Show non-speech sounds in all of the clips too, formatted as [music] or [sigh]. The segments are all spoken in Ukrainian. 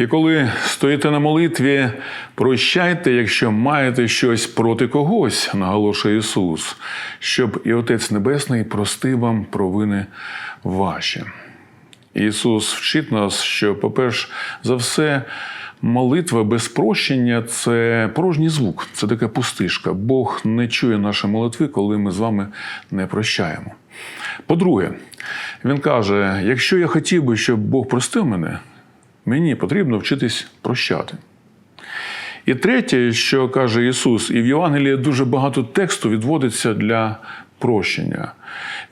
І коли стоїте на молитві, прощайте, якщо маєте щось проти когось, наголошує Ісус, щоб і Отець Небесний простив вам провини ваші. Ісус вчить нас, що, по-перше, за все, молитва без прощення це порожній звук, це така пустишка. Бог не чує наші молитви, коли ми з вами не прощаємо. По-друге, Він каже: якщо я хотів би, щоб Бог простив мене, мені потрібно вчитись прощати. І третє, що каже Ісус, і в Євангелії дуже багато тексту відводиться для прощення.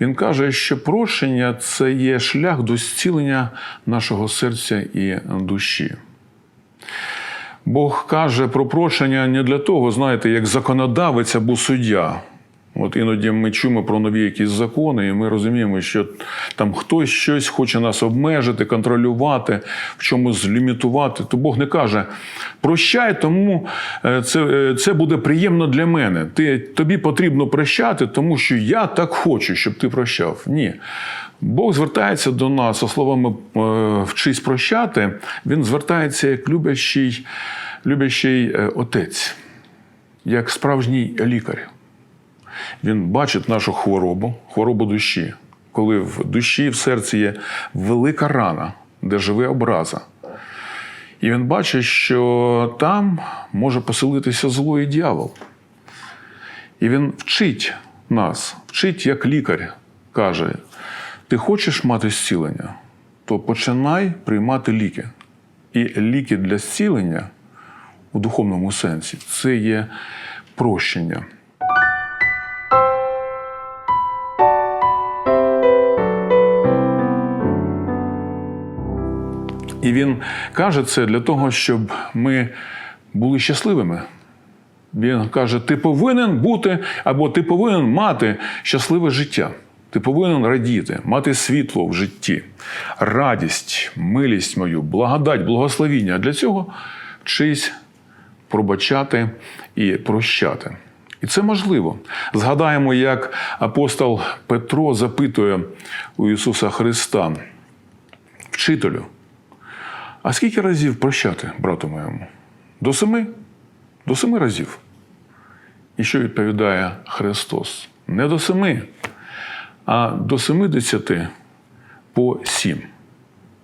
Він каже, що прощення це є шлях до зцілення нашого серця і душі. Бог каже про прощення не для того, знаєте, як законодавець або суддя. От іноді ми чуємо про нові якісь закони, і ми розуміємо, що там хтось щось хоче нас обмежити, контролювати, в чомусь лімітувати. То Бог не каже: прощай, тому е, це, е, це буде приємно для мене. Ти, тобі потрібно прощати, тому що я так хочу, щоб ти прощав. Ні. Бог звертається до нас за словами е, вчись прощати, він звертається як любящий, любящий отець, як справжній лікар. Він бачить нашу хворобу, хворобу душі, коли в душі, в серці є велика рана, де живе образа. І він бачить, що там може поселитися зло і дьявол. І він вчить нас, вчить як лікар, каже: ти хочеш мати зцілення, то починай приймати ліки. І ліки для зцілення у духовному сенсі це є прощення. І він каже це для того, щоб ми були щасливими. Він каже: ти повинен бути або ти повинен мати щасливе життя. Ти повинен радіти, мати світло в житті, радість, милість мою, благодать, благословіння. А для цього вчись пробачати і прощати. І це можливо. Згадаємо, як апостол Петро запитує у Ісуса Христа, вчителю. А скільки разів прощати, брату моєму? До семи? До семи разів. І що відповідає Христос? Не до семи, а до семидесяти по сім.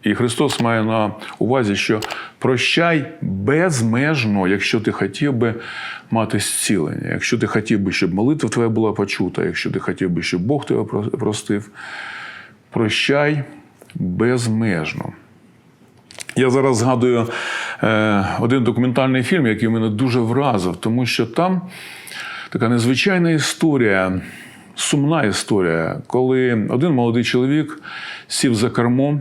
І Христос має на увазі, що прощай безмежно, якщо ти хотів би мати зцілення, якщо ти хотів би, щоб молитва твоя була почута, якщо ти хотів би, щоб Бог тебе простив, прощай безмежно. Я зараз згадую е, один документальний фільм, який мене дуже вразив, тому що там така незвичайна історія, сумна історія, коли один молодий чоловік сів за кермо,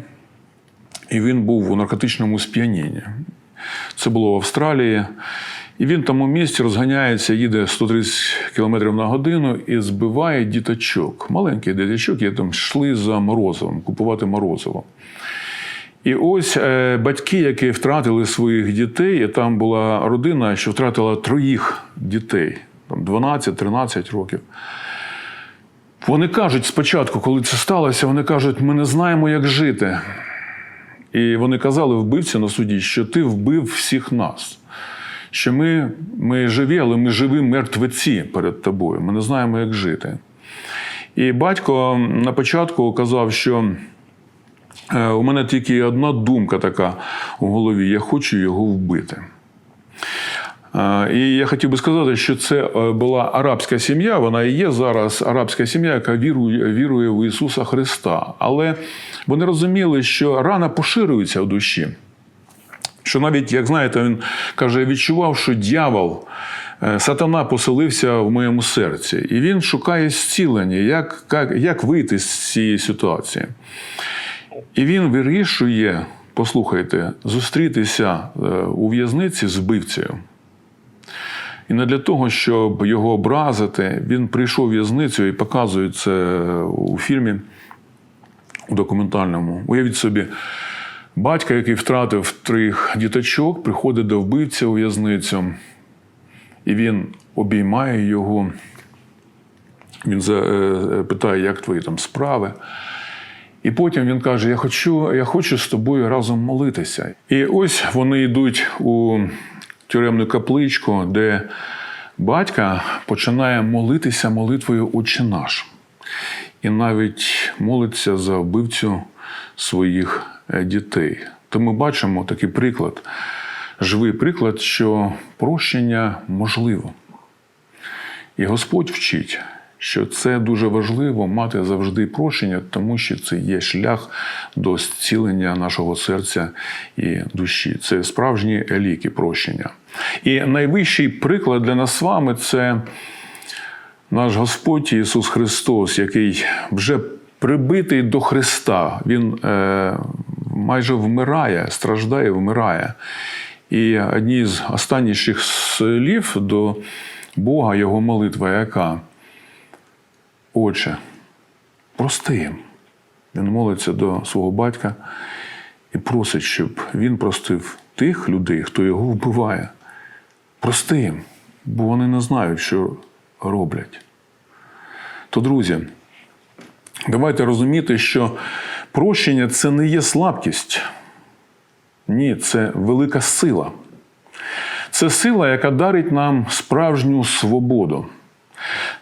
і він був у наркотичному сп'янінні. Це було в Австралії. І він там у місті розганяється, їде 130 км на годину і збиває діточок. Маленький діточок, які там йшли за морозивом, купувати морозиво. І ось е, батьки, які втратили своїх дітей, і там була родина, що втратила троїх дітей, там 12-13 років. Вони кажуть спочатку, коли це сталося, вони кажуть, ми не знаємо, як жити. І вони казали вбивці на суді, що ти вбив всіх нас. Що ми, ми живі, але ми живі мертвеці перед тобою. Ми не знаємо, як жити. І батько на початку казав, що. Е, У мене тільки одна думка така у голові: я хочу його вбити. Е, І я хотів би сказати, що це е, була арабська сім'я, вона і є зараз арабська сім'я, яка вірує, вірує в Ісуса Христа. Але вони розуміли, що рана поширюється в душі. Що навіть, як знаєте, він каже, відчував, що дьявол, сатана поселився в моєму серці, і він шукає зцілення, як, як, як вийти з цієї ситуації. І він вирішує, послухайте, зустрітися е, у в'язниці з вбивцею. І не для того, щоб його образити, він прийшов в в'язницю і показує це у фільмі у документальному. Уявіть собі, батька, який втратив трьох діточок, приходить до вбивця у в'язницю, і він обіймає його. Він е, питає, як твої там справи. І потім він каже: Я хочу, я хочу з тобою разом молитися. І ось вони йдуть у тюремну капличку, де батька починає молитися молитвою Отче наш. І навіть молиться за вбивцю своїх е, дітей. То ми бачимо такий приклад, живий приклад, що прощення можливо. І Господь вчить, що це дуже важливо мати завжди прощення, тому що це є шлях до зцілення нашого серця і душі. Це справжні ліки прощення. І найвищий приклад для нас з вами це наш Господь Ісус Христос, який вже прибитий до Христа. Він е, майже вмирає, страждає, вмирає. І одні з останніших слів до Бога, його молитва, яка Отче, прости їм. Він молиться до свого батька і просить, щоб він простив тих людей, хто його вбиває. Прости їм, бо вони не знають, що роблять. То, друзі, давайте розуміти, що прощення це не є слабкість. Ні, це велика сила. Це сила, яка дарить нам справжню свободу,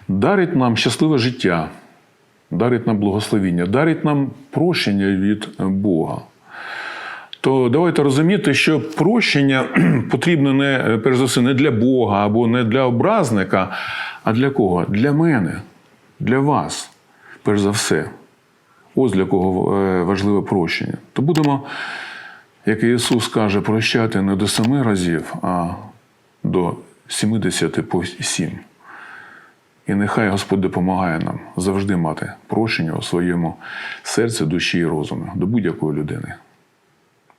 дарить нам щасливе життя, дарить нам благословіння, дарить нам прощення від Бога. То давайте розуміти, що прощення [clears throat] потрібно не перш за все не для Бога або не для образника, а для кого? Для мене, для вас, перш за все. Ось для кого е, важливе прощення. То будемо, як Ісус каже, прощати не до семи разів, а до 70 по сім. І нехай Господь допомагає нам завжди мати прощення у своєму серці, душі і розумі до будь-якої людини.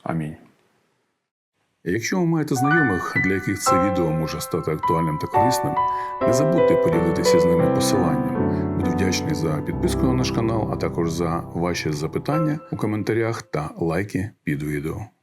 Амінь. Якщо ви маєте знайомих, для яких це відео може стати актуальним та корисним, не забудьте поділитися з ними посиланням. Буду вдячний за підписку на наш канал, а також за ваші запитання у коментарях та лайки під відео.